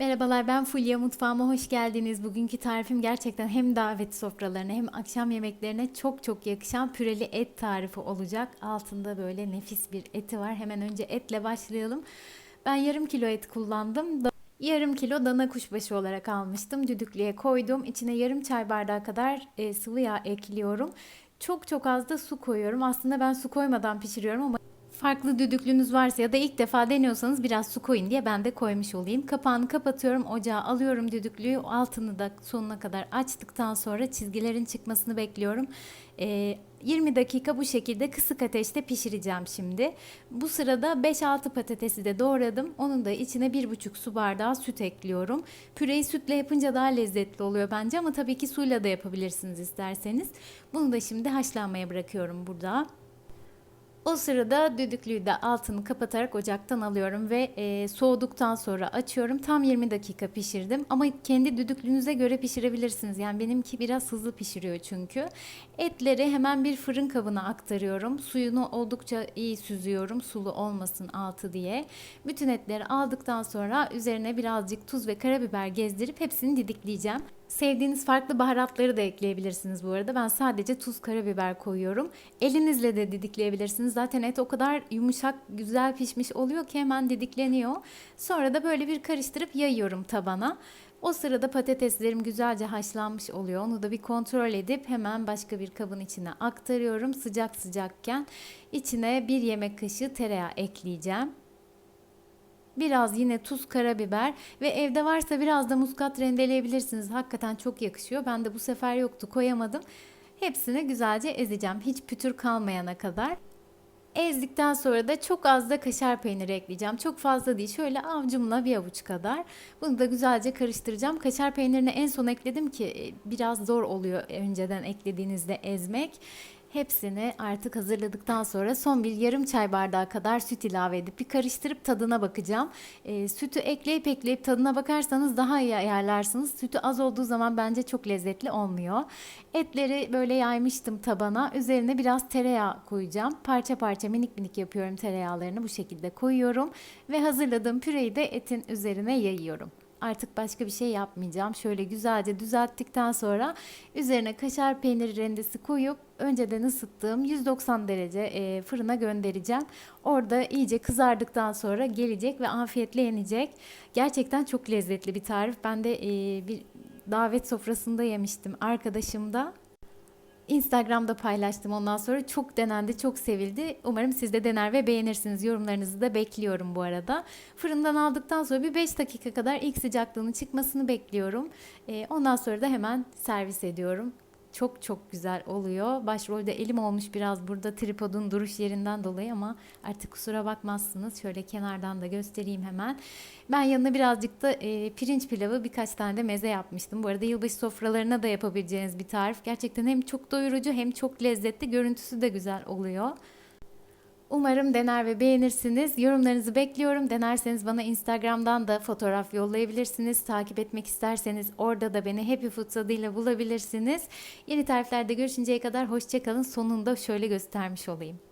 Merhabalar ben Fulya mutfağıma hoş geldiniz. Bugünkü tarifim gerçekten hem davet sofralarına hem akşam yemeklerine çok çok yakışan püreli et tarifi olacak. Altında böyle nefis bir eti var. Hemen önce etle başlayalım. Ben yarım kilo et kullandım. Yarım kilo dana kuşbaşı olarak almıştım. Düdüklüye koydum. İçine yarım çay bardağı kadar e, sıvı yağ ekliyorum. Çok çok az da su koyuyorum. Aslında ben su koymadan pişiriyorum ama farklı düdüklünüz varsa ya da ilk defa deniyorsanız biraz su koyun diye ben de koymuş olayım. Kapağını kapatıyorum, ocağa alıyorum düdüklüyü. Altını da sonuna kadar açtıktan sonra çizgilerin çıkmasını bekliyorum. Ee, 20 dakika bu şekilde kısık ateşte pişireceğim şimdi. Bu sırada 5-6 patatesi de doğradım. Onun da içine 1,5 su bardağı süt ekliyorum. Püreyi sütle yapınca daha lezzetli oluyor bence ama tabii ki suyla da yapabilirsiniz isterseniz. Bunu da şimdi haşlanmaya bırakıyorum burada. O sırada düdüklüyü de altını kapatarak ocaktan alıyorum ve e, soğuduktan sonra açıyorum. Tam 20 dakika pişirdim ama kendi düdüklünüze göre pişirebilirsiniz. Yani benimki biraz hızlı pişiriyor çünkü. Etleri hemen bir fırın kabına aktarıyorum. Suyunu oldukça iyi süzüyorum sulu olmasın altı diye. Bütün etleri aldıktan sonra üzerine birazcık tuz ve karabiber gezdirip hepsini didikleyeceğim. Sevdiğiniz farklı baharatları da ekleyebilirsiniz bu arada. Ben sadece tuz, karabiber koyuyorum. Elinizle de didikleyebilirsiniz. Zaten et o kadar yumuşak, güzel pişmiş oluyor ki hemen didikleniyor. Sonra da böyle bir karıştırıp yayıyorum tabana. O sırada patateslerim güzelce haşlanmış oluyor. Onu da bir kontrol edip hemen başka bir kabın içine aktarıyorum. Sıcak sıcakken içine bir yemek kaşığı tereyağı ekleyeceğim. Biraz yine tuz, karabiber ve evde varsa biraz da muskat rendeleyebilirsiniz. Hakikaten çok yakışıyor. Ben de bu sefer yoktu koyamadım. Hepsini güzelce ezeceğim. Hiç pütür kalmayana kadar. Ezdikten sonra da çok az da kaşar peyniri ekleyeceğim. Çok fazla değil. Şöyle avcumla bir avuç kadar. Bunu da güzelce karıştıracağım. Kaşar peynirini en son ekledim ki e, biraz zor oluyor önceden eklediğinizde ezmek. Hepsini artık hazırladıktan sonra son bir yarım çay bardağı kadar süt ilave edip bir karıştırıp tadına bakacağım. E, sütü ekleyip ekleyip tadına bakarsanız daha iyi ayarlarsınız. Sütü az olduğu zaman bence çok lezzetli olmuyor. Etleri böyle yaymıştım tabana. Üzerine biraz tereyağı koyacağım. Parça parça minik minik yapıyorum tereyağlarını bu şekilde koyuyorum. Ve hazırladığım püreyi de etin üzerine yayıyorum. Artık başka bir şey yapmayacağım. Şöyle güzelce düzelttikten sonra üzerine kaşar peyniri rendesi koyup önceden ısıttığım 190 derece e, fırına göndereceğim. Orada iyice kızardıktan sonra gelecek ve afiyetle yenecek. Gerçekten çok lezzetli bir tarif. Ben de e, bir davet sofrasında yemiştim arkadaşımda. Instagram'da paylaştım ondan sonra çok denendi, çok sevildi. Umarım siz de dener ve beğenirsiniz. Yorumlarınızı da bekliyorum bu arada. Fırından aldıktan sonra bir 5 dakika kadar ilk sıcaklığının çıkmasını bekliyorum. Ee, ondan sonra da hemen servis ediyorum. Çok çok güzel oluyor. Başrolde elim olmuş biraz burada tripodun duruş yerinden dolayı ama artık kusura bakmazsınız. Şöyle kenardan da göstereyim hemen. Ben yanına birazcık da e, pirinç pilavı birkaç tane de meze yapmıştım. Bu arada yılbaşı sofralarına da yapabileceğiniz bir tarif. Gerçekten hem çok doyurucu hem çok lezzetli. Görüntüsü de güzel oluyor. Umarım dener ve beğenirsiniz. Yorumlarınızı bekliyorum. Denerseniz bana Instagram'dan da fotoğraf yollayabilirsiniz. Takip etmek isterseniz orada da beni Happy Foods adıyla bulabilirsiniz. Yeni tariflerde görüşünceye kadar hoşçakalın. Sonunda şöyle göstermiş olayım.